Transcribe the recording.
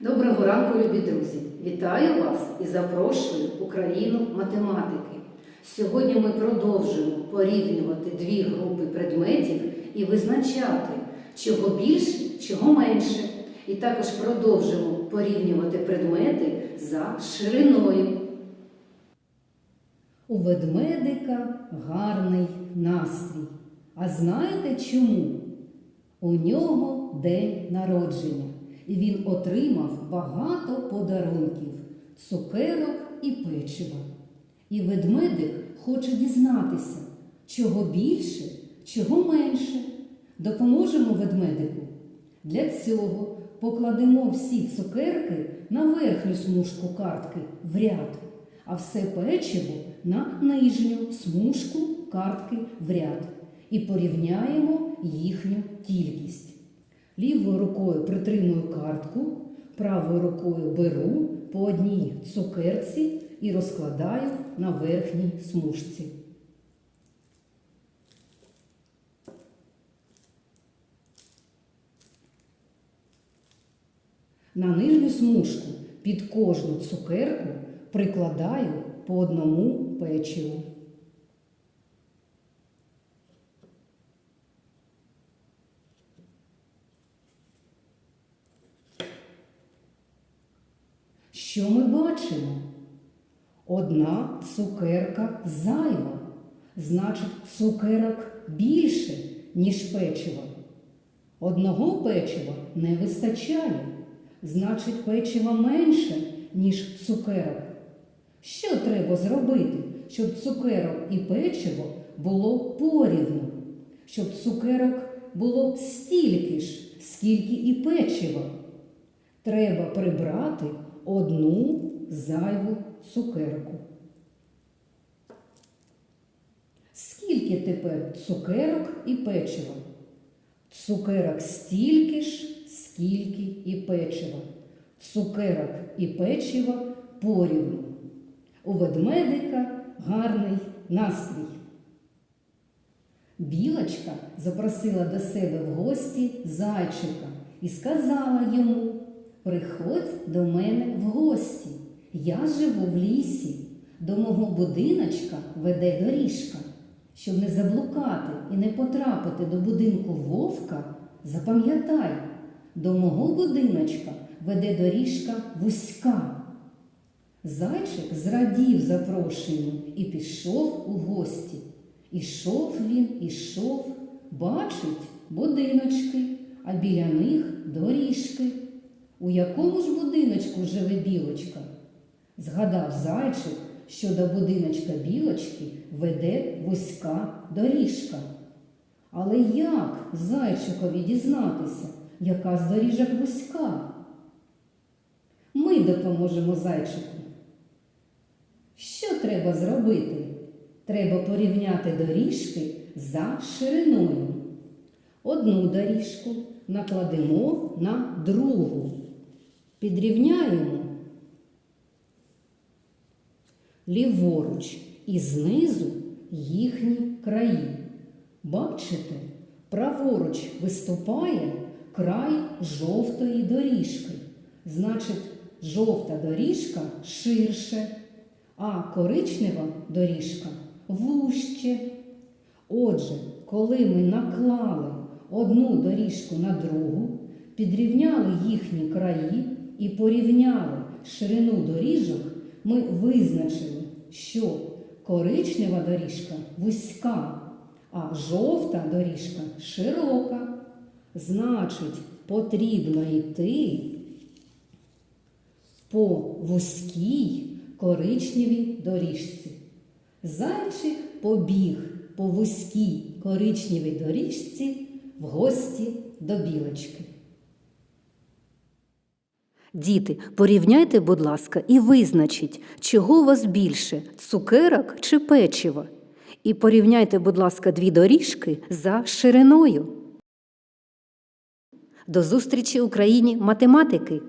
Доброго ранку, любі друзі! Вітаю вас і запрошую Україну математики. Сьогодні ми продовжуємо порівнювати дві групи предметів і визначати, чого більше, чого менше. І також продовжимо порівнювати предмети за шириною. У ведмедика гарний настрій. А знаєте чому? У нього день народження, і він отримав багато подарунків, цукерок і печива. І ведмедик хоче дізнатися, чого більше, чого менше. Допоможемо ведмедику. Для цього покладемо всі цукерки на верхню смужку картки в ряд, а все печиво на нижню смужку картки в ряд і порівняємо їхню кількість. Лівою рукою притримую картку, правою рукою беру по одній цукерці і розкладаю на верхній смужці. На нижню смужку під кожну цукерку прикладаю по одному печиву. Що ми бачимо? Одна цукерка зайва, значить, цукерок більше, ніж печива. Одного печива не вистачає, значить, печива менше, ніж цукерок. Що треба зробити, щоб цукерок і печиво було порівну, щоб цукерок було стільки ж, скільки і печива? Треба прибрати одну зайву цукерку. Скільки тепер цукерок і печива? Цукерок стільки ж, скільки і печива. Цукерок і печива порівну. У ведмедика гарний настрій. Білочка запросила до себе в гості зайчика і сказала йому Приходь до мене в гості. Я живу в лісі. До мого будиночка веде доріжка. Щоб не заблукати і не потрапити до будинку вовка, запам'ятай, до мого будиночка веде доріжка вузька. Зайчик зрадів запрошенню і пішов у гості. Ішов він, ішов, бачить будиночки, а біля них доріжки. У якому ж будиночку живе білочка? Згадав зайчик, що до будиночка білочки веде вузька доріжка. Але як зайчикові дізнатися, яка з доріжок вузька? Ми допоможемо зайчику. Що треба зробити? Треба порівняти доріжки за шириною. Одну доріжку накладемо на другу. Підрівняємо ліворуч і знизу їхні краї. Бачите, праворуч виступає край жовтої доріжки. Значить, жовта доріжка ширше, а коричнева доріжка вужче. Отже, коли ми наклали одну доріжку на другу, підрівняли їхні краї і порівняли ширину доріжок, ми визначили, що коричнева доріжка вузька, а жовта доріжка широка. Значить, потрібно йти по вузькій коричневій доріжці. Зайчик побіг по вузькій коричневій доріжці в гості до білочки. Діти, порівняйте, будь ласка, і визначіть, чого у вас більше цукерок чи печива. І порівняйте, будь ласка, дві доріжки за шириною. До зустрічі Україні математики!